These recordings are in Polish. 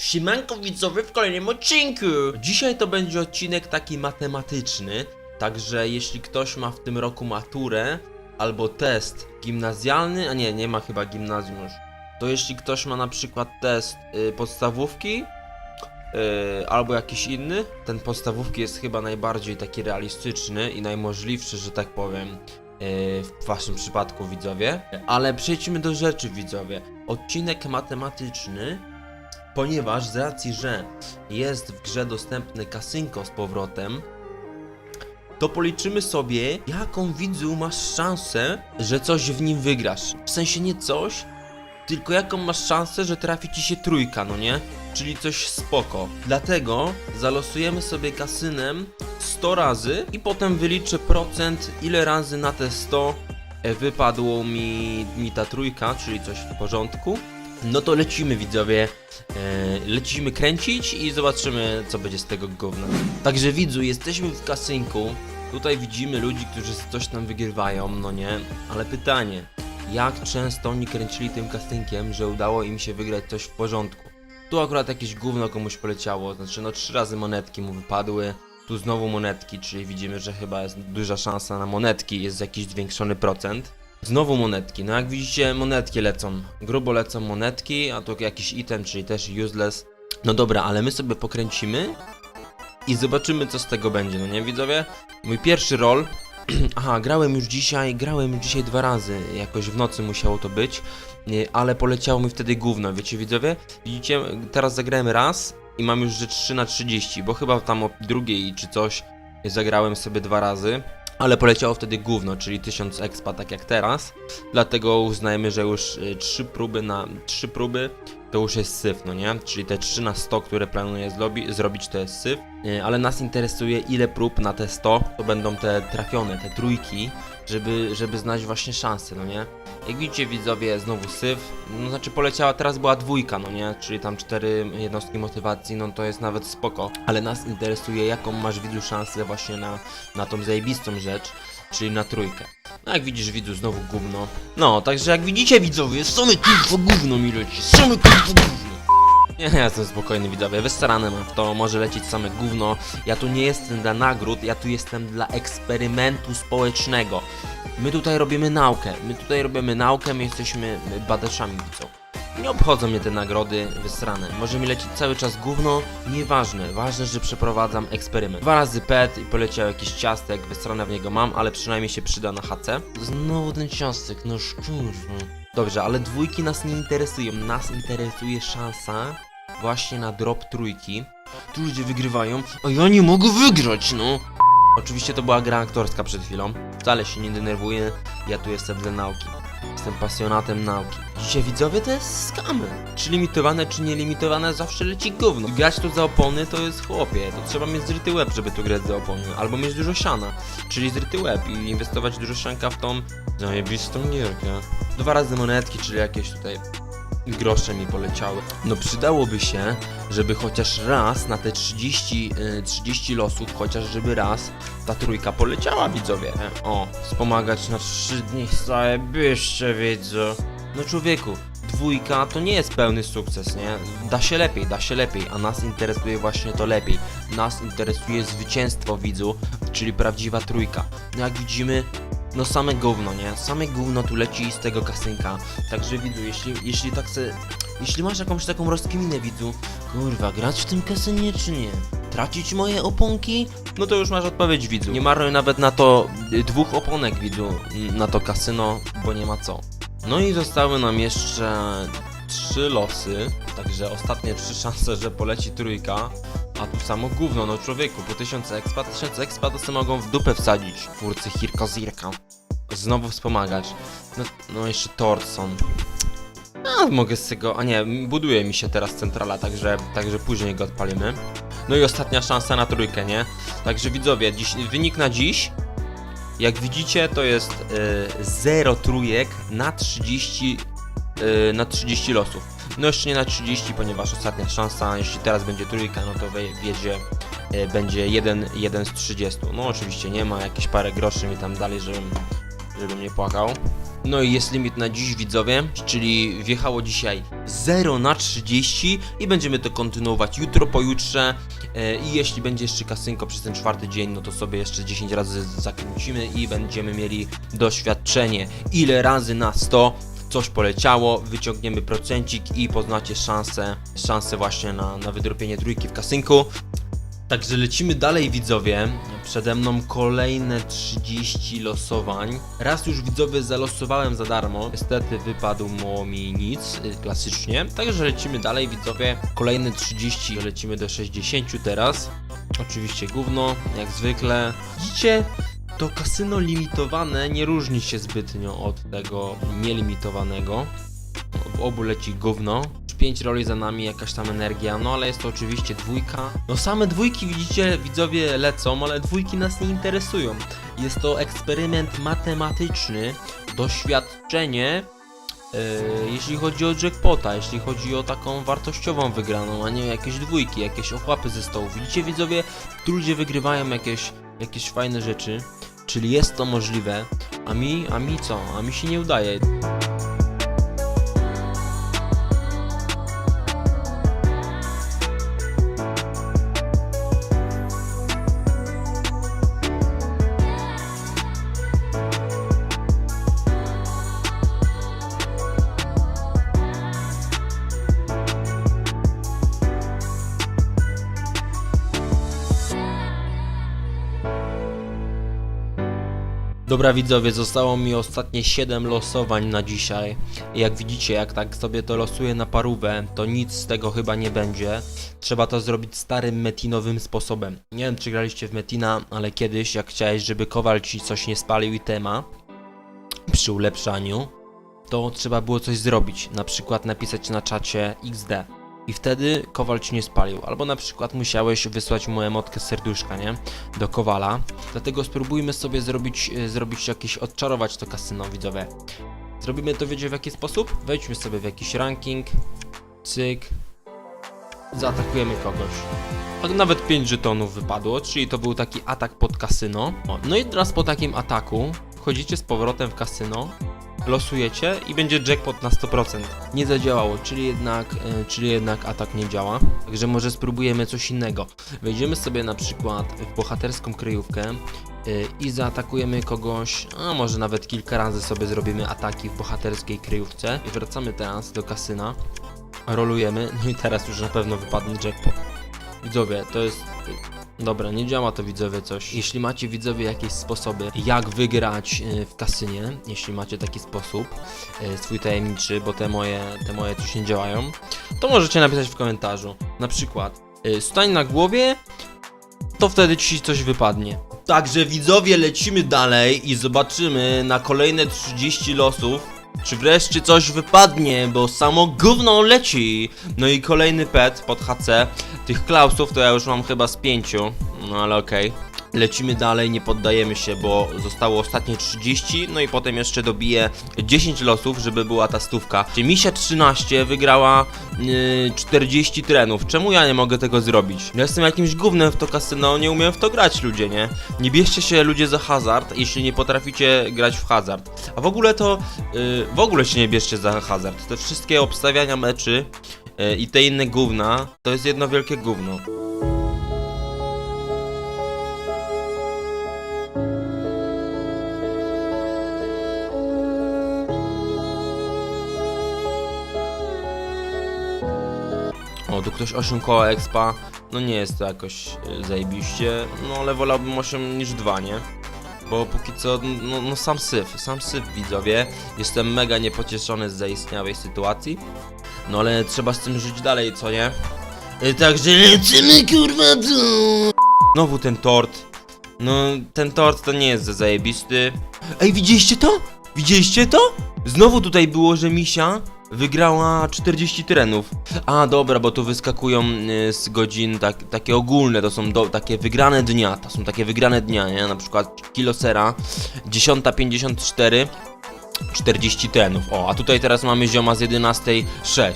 Siemanko widzowie w kolejnym odcinku! Dzisiaj to będzie odcinek taki matematyczny, także jeśli ktoś ma w tym roku maturę albo test gimnazjalny, a nie, nie ma chyba gimnazjum już, to jeśli ktoś ma na przykład test y, podstawówki y, albo jakiś inny, ten podstawówki jest chyba najbardziej taki realistyczny i najmożliwszy, że tak powiem, y, w waszym przypadku widzowie. Ale przejdźmy do rzeczy widzowie. Odcinek matematyczny ponieważ z racji, że jest w grze dostępne kasynko z powrotem, to policzymy sobie, jaką widzu masz szansę, że coś w nim wygrasz. W sensie nie coś, tylko jaką masz szansę, że trafi ci się trójka, no nie? Czyli coś spoko. Dlatego zalosujemy sobie kasynem 100 razy i potem wyliczę procent, ile razy na te 100 e, wypadło mi, mi ta trójka, czyli coś w porządku. No to lecimy widzowie, e, lecimy kręcić i zobaczymy co będzie z tego gówna. Także widzu, jesteśmy w kasynku, tutaj widzimy ludzi, którzy coś tam wygrywają, no nie? Ale pytanie, jak często oni kręcili tym kasynkiem, że udało im się wygrać coś w porządku? Tu akurat jakieś gówno komuś poleciało, znaczy no trzy razy monetki mu wypadły, tu znowu monetki, czyli widzimy, że chyba jest duża szansa na monetki, jest jakiś zwiększony procent. Znowu monetki, no jak widzicie monetki lecą, grubo lecą monetki, a tu jakiś item, czyli też useless. No dobra, ale my sobie pokręcimy i zobaczymy co z tego będzie, no nie widzowie? Mój pierwszy roll, aha, grałem już dzisiaj, grałem już dzisiaj dwa razy, jakoś w nocy musiało to być, ale poleciało mi wtedy gówno, wiecie widzowie? Widzicie, teraz zagrałem raz i mam już że 3 na 30, bo chyba tam o drugiej czy coś zagrałem sobie dwa razy. Ale poleciało wtedy gówno, czyli 1000 expa tak jak teraz. Dlatego uznajemy, że już 3 próby na 3 próby to już jest syf, no nie? Czyli te 3 na 100, które planuję zlobi- zrobić to jest syf. E, Ale nas interesuje ile prób na te 100 to będą te trafione, te trójki, żeby, żeby znać właśnie szanse, no nie? Jak widzicie widzowie, znowu syf, no znaczy poleciała, teraz była dwójka, no nie? Czyli tam cztery jednostki motywacji, no to jest nawet spoko. Ale nas interesuje jaką masz widzu szansę właśnie na, na tą zajebistą rzecz, czyli na trójkę. No jak widzisz widzu, znowu gówno. No, także jak widzicie widzowie, same kurwa gówno mi leci, same kurwa gówno. Nie, ja jestem spokojny widzowie, wystarane mam w to, może lecieć same gówno. Ja tu nie jestem dla nagród, ja tu jestem dla eksperymentu społecznego. My tutaj robimy naukę, my tutaj robimy naukę, my jesteśmy badaczami widzą. Nie obchodzą mnie te nagrody wysrane. Może mi lecieć cały czas gówno, nieważne. Ważne, że przeprowadzam eksperyment. Dwa razy pet i poleciał jakiś ciastek, wysrane w niego mam, ale przynajmniej się przyda na HC. Znowu ten ciastek, no szczurze. Dobrze, ale dwójki nas nie interesują. Nas interesuje szansa właśnie na drop trójki. Tu ludzie wygrywają, a ja nie mogę wygrać, no. Oczywiście to była gra aktorska przed chwilą. Wcale się nie denerwuję, ja tu jestem dla nauki. Jestem pasjonatem nauki. Dzisiaj widzowie to jest skamy. Czy limitowane, czy nielimitowane, zawsze leci gówno. Grać tu za opony to jest chłopie. To trzeba mieć zryty łeb, żeby tu grać za opony. Albo mieć dużo siana, czyli zryty łeb i inwestować dużo sianka w tą zajebistą gierkę. Dwa razy monetki, czyli jakieś tutaj grosze mi poleciały. No przydałoby się, żeby chociaż raz na te 30, y, 30 losów, chociaż żeby raz ta trójka poleciała widzowie. O, wspomagać na 3 dni, zajebiście widzę. No człowieku, dwójka to nie jest pełny sukces, nie? Da się lepiej, da się lepiej, a nas interesuje właśnie to lepiej. Nas interesuje zwycięstwo widzu, czyli prawdziwa trójka. No jak widzimy, no same gówno, nie? Same gówno tu leci z tego kasynka. Także widzu, jeśli, jeśli tak se... Jeśli masz jakąś taką rozkminę widzu, kurwa, grać w tym kasynie czy nie? Tracić moje oponki? No to już masz odpowiedź widzu. Nie marnuj nawet na to y, dwóch oponek widzu, na to kasyno, bo nie ma co. No i zostały nam jeszcze trzy losy, także ostatnie trzy szanse, że poleci trójka. A tu samo gówno, no człowieku, po 1000 expa, 1000 expa to sobie mogą w dupę wsadzić. Twórcy Hirko Zirka. Znowu wspomagać. No, no jeszcze Torson. A, mogę z tego, a nie, buduje mi się teraz centrala, także, także później go odpalimy. No i ostatnia szansa na trójkę, nie? Także widzowie, dziś, wynik na dziś, jak widzicie, to jest y, 0 trójek na 30, y, na 30 losów. No jeszcze nie na 30, ponieważ ostatnia szansa, jeśli teraz będzie trójka, no to wiedzie, y, będzie 1, 1 z 30. No oczywiście nie ma, jakieś parę groszy mi tam dalej, żebym, żebym nie płakał. No i jest limit na dziś widzowie, czyli wjechało dzisiaj 0 na 30 i będziemy to kontynuować jutro, pojutrze e, i jeśli będzie jeszcze kasynko przez ten czwarty dzień, no to sobie jeszcze 10 razy zakręcimy i będziemy mieli doświadczenie. Ile razy na 100 coś poleciało, wyciągniemy procencik i poznacie szansę, szansę właśnie na, na wydropienie trójki w kasynku. Także lecimy dalej widzowie. Przede mną kolejne 30 losowań. Raz już widzowie zalosowałem za darmo. Niestety wypadło mi nic, y, klasycznie. Także lecimy dalej widzowie. Kolejne 30, lecimy do 60 teraz. Oczywiście gówno, jak zwykle. Widzicie? To kasyno limitowane nie różni się zbytnio od tego nielimitowanego. W obu leci gówno. 5 roli za nami, jakaś tam energia, no ale jest to oczywiście dwójka. No same dwójki widzicie, widzowie lecą, ale dwójki nas nie interesują. Jest to eksperyment matematyczny, doświadczenie, e, jeśli chodzi o jackpota, jeśli chodzi o taką wartościową wygraną, a nie jakieś dwójki, jakieś ochłapy ze stołu. Widzicie widzowie, tu ludzie wygrywają jakieś, jakieś fajne rzeczy, czyli jest to możliwe, a mi, a mi co? A mi się nie udaje. Dobra widzowie, zostało mi ostatnie 7 losowań na dzisiaj. I jak widzicie, jak tak sobie to losuję na parówę, to nic z tego chyba nie będzie. Trzeba to zrobić starym metinowym sposobem. Nie wiem czy graliście w metina, ale kiedyś jak chciałeś, żeby kowal ci coś nie spalił itema przy ulepszaniu, to trzeba było coś zrobić. Na przykład napisać na czacie XD. I wtedy kowal ci nie spalił. Albo na przykład musiałeś wysłać mu emotkę serduszka, nie? Do kowala. Dlatego spróbujmy sobie zrobić, e, zrobić jakieś, odczarować to kasyno widzowie. Zrobimy to wiecie w jaki sposób? Wejdźmy sobie w jakiś ranking. Cyk. Zaatakujemy kogoś. A Nawet 5 żetonów wypadło, czyli to był taki atak pod kasyno. No i teraz po takim ataku wchodzicie z powrotem w kasyno, losujecie i będzie jackpot na 100%. Nie zadziałało, czyli jednak, e, czyli jednak atak nie działa. Także może spróbujemy coś innego. Wejdziemy sobie na przykład w bohaterską kryjówkę e, i zaatakujemy kogoś, a może nawet kilka razy sobie zrobimy ataki w bohaterskiej kryjówce. I wracamy teraz do kasyna, rolujemy, no i teraz już na pewno wypadnie jackpot. Widzowie, to jest... Dobra, nie działa to widzowie coś. Jeśli macie widzowie jakieś sposoby, jak wygrać e, w kasynie, jeśli macie taki sposób, e, swój tajemniczy, bo te moje, te moje coś nie działają, to możecie napisać w komentarzu. Na przykład, e, stań na głowie, to wtedy ci coś wypadnie. Także widzowie, lecimy dalej i zobaczymy na kolejne 30 losów, czy wreszcie coś wypadnie, bo samo gówno leci. No i kolejny pet pod HC. Tych klausów to ja już mam chyba z pięciu, no ale okej. Lecimy dalej, nie poddajemy się, bo zostało ostatnie 30, no i potem jeszcze dobiję 10 losów, żeby była ta stówka. Czyli Misia 13 wygrała yy, 40 trenów. Czemu ja nie mogę tego zrobić? Ja jestem jakimś gównem w to kasyno, nie umiem w to grać ludzie, nie? Nie bierzcie się ludzie za hazard, jeśli nie potraficie grać w hazard. A w ogóle to, yy, w ogóle się nie bierzcie za hazard. Te wszystkie obstawiania meczy yy, i te inne gówna, to jest jedno wielkie gówno. Tu ktoś 8 koła expa. No nie jest to jakoś y, zajebiście, no ale wolałbym 8 niż 2, nie? Bo póki co, no, no sam syf, sam syf widzowie. Jestem mega niepocieszony z zaistniałej sytuacji. No ale trzeba z tym żyć dalej, co nie? Y, Także lecimy kurwa tu! Znowu ten tort. No, ten tort to nie jest za zajebisty. Ej, widzieliście to? Widzieliście to? Znowu tutaj było, że misia wygrała 40 terenów. A, dobra, bo tu wyskakują y, z godzin tak, takie ogólne, to są do, takie wygrane dnia, to są takie wygrane dnia, nie? Na przykład kilo sera, 10.54, 40 terenów. O, a tutaj teraz mamy zioma z 11.06.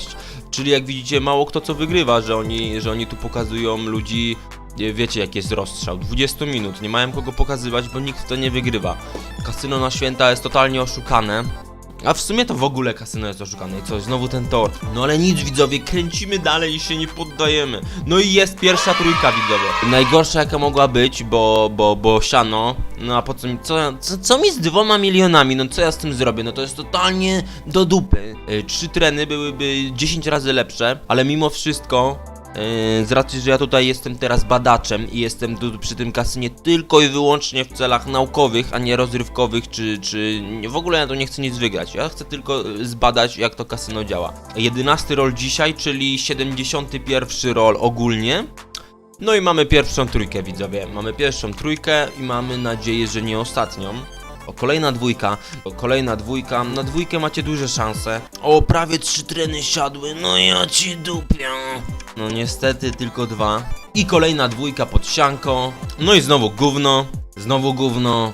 Czyli jak widzicie, mało kto co wygrywa, że oni, że oni tu pokazują ludzi nie Wiecie jaki jest rozstrzał, 20 minut, nie mają kogo pokazywać, bo nikt to nie wygrywa. Kasyno na święta jest totalnie oszukane. A w sumie to w ogóle kasyno jest oszukane i co, znowu ten tor. No ale nic widzowie, kręcimy dalej i się nie poddajemy. No i jest pierwsza trójka widzowie. Najgorsza jaka mogła być, bo, bo, bo siano. No a po co mi, co, co, co mi z dwoma milionami, no co ja z tym zrobię? No to jest totalnie do dupy. Y, Trzy treny byłyby 10 razy lepsze, ale mimo wszystko Yy, z racji, że ja tutaj jestem teraz badaczem i jestem tu przy tym kasynie tylko i wyłącznie w celach naukowych, a nie rozrywkowych, czy, czy w ogóle ja tu nie chcę nic wygrać. Ja chcę tylko yy, zbadać, jak to kasyno działa. 11 rol dzisiaj, czyli 71 rol ogólnie. No i mamy pierwszą trójkę, widzowie. Mamy pierwszą trójkę i mamy nadzieję, że nie ostatnią. O, kolejna dwójka, o, kolejna dwójka, na dwójkę macie duże szanse. O, prawie trzy treny siadły, no ja ci dupię. No niestety tylko dwa. I kolejna dwójka pod sianko. No i znowu gówno, znowu gówno.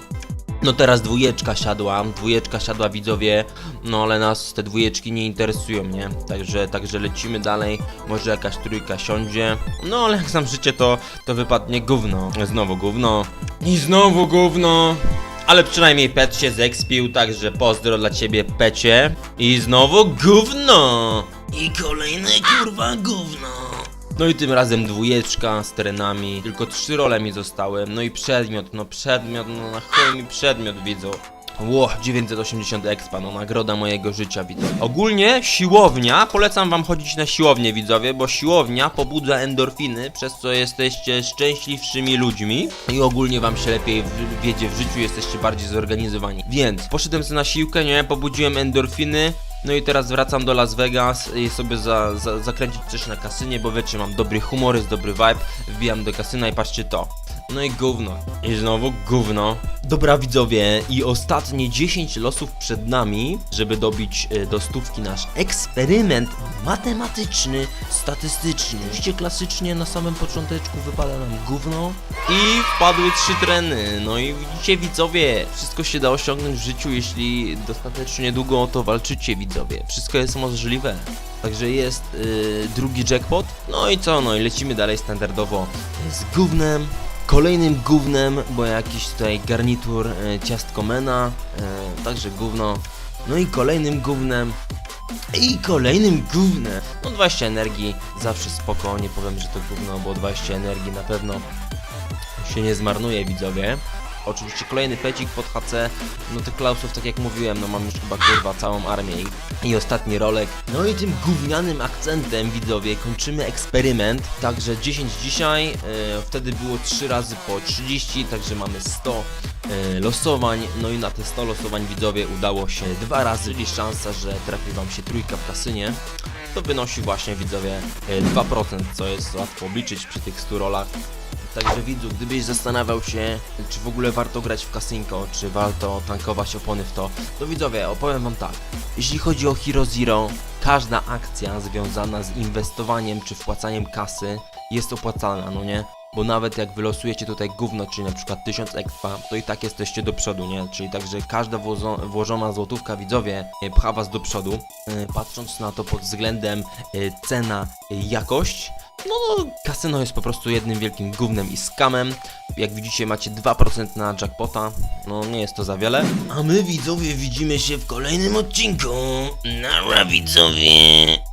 No teraz dwójeczka siadła, dwójeczka siadła widzowie, no ale nas te dwójeczki nie interesują, nie? Także, także lecimy dalej, może jakaś trójka siądzie, no ale jak znam życie to, to wypadnie gówno, znowu gówno i znowu gówno. Ale przynajmniej pet się zekspił, także pozdro dla ciebie pecie. I znowu gówno! I kolejne kurwa gówno! No i tym razem dwójeczka z terenami, tylko trzy role mi zostały. No i przedmiot, no przedmiot, no na chuj mi przedmiot widzą. Ło, 980 expa, no nagroda mojego życia, widzę. Ogólnie siłownia, polecam wam chodzić na siłownię, widzowie, bo siłownia pobudza endorfiny, przez co jesteście szczęśliwszymi ludźmi i ogólnie wam się lepiej wiedzie w życiu, jesteście bardziej zorganizowani. Więc poszedłem sobie na siłkę, nie, pobudziłem endorfiny, no i teraz wracam do Las Vegas i sobie za, za, zakręcić coś na kasynie, bo wiecie, mam dobry humor, jest dobry vibe, wbijam do kasyna i patrzcie to. No i gówno. I znowu gówno. Dobra widzowie, i ostatnie 10 losów przed nami, żeby dobić e, do stówki nasz eksperyment matematyczny, statystyczny. Oczywiście klasycznie na samym począteczku wypada nam gówno i wpadły trzy treny. No i widzicie widzowie, wszystko się da osiągnąć w życiu, jeśli dostatecznie długo o to walczycie widzowie. Wszystko jest możliwe. Także jest y, drugi jackpot. No i co? No i lecimy dalej standardowo z gównem. Kolejnym gównem, bo jakiś tutaj garnitur y, ciastko mena, y, także gówno. No i kolejnym gównem. I kolejnym gównem. No 20 energii, zawsze spoko, nie powiem, że to gówno, bo 20 energii na pewno się nie zmarnuje, widzowie. Oczywiście kolejny pecik pod HC, no tych klausów, tak jak mówiłem, no mam już chyba kurwa całą armię i, i ostatni rolek. No i tym gównianym akcentem, widzowie, kończymy eksperyment. Także 10 dzisiaj, e, wtedy było 3 razy po 30, także mamy 100 e, losowań. No i na te 100 losowań, widzowie, udało się dwa razy, czyli szansa, że trafi wam się trójka w kasynie. To wynosi właśnie, widzowie, e, 2%, co jest łatwo obliczyć przy tych 100 rolach. Także widzu, gdybyś zastanawiał się, czy w ogóle warto grać w kasynko, czy warto tankować opony w to, to widzowie, opowiem wam tak. Jeśli chodzi o Hero Zero, każda akcja związana z inwestowaniem czy wpłacaniem kasy jest opłacalna, no nie? Bo nawet jak wylosujecie tutaj gówno, czyli na przykład 1000 expa, to i tak jesteście do przodu, nie? Czyli także każda włożona złotówka, widzowie, e, pcha was do przodu. E, Patrząc na to pod względem e, no, kasyno jest po prostu jednym wielkim gównem i skamem. Jak widzicie, macie 2% na jackpota. No, nie jest to za wiele. A my, widzowie, widzimy się w kolejnym odcinku. Nara, widzowie!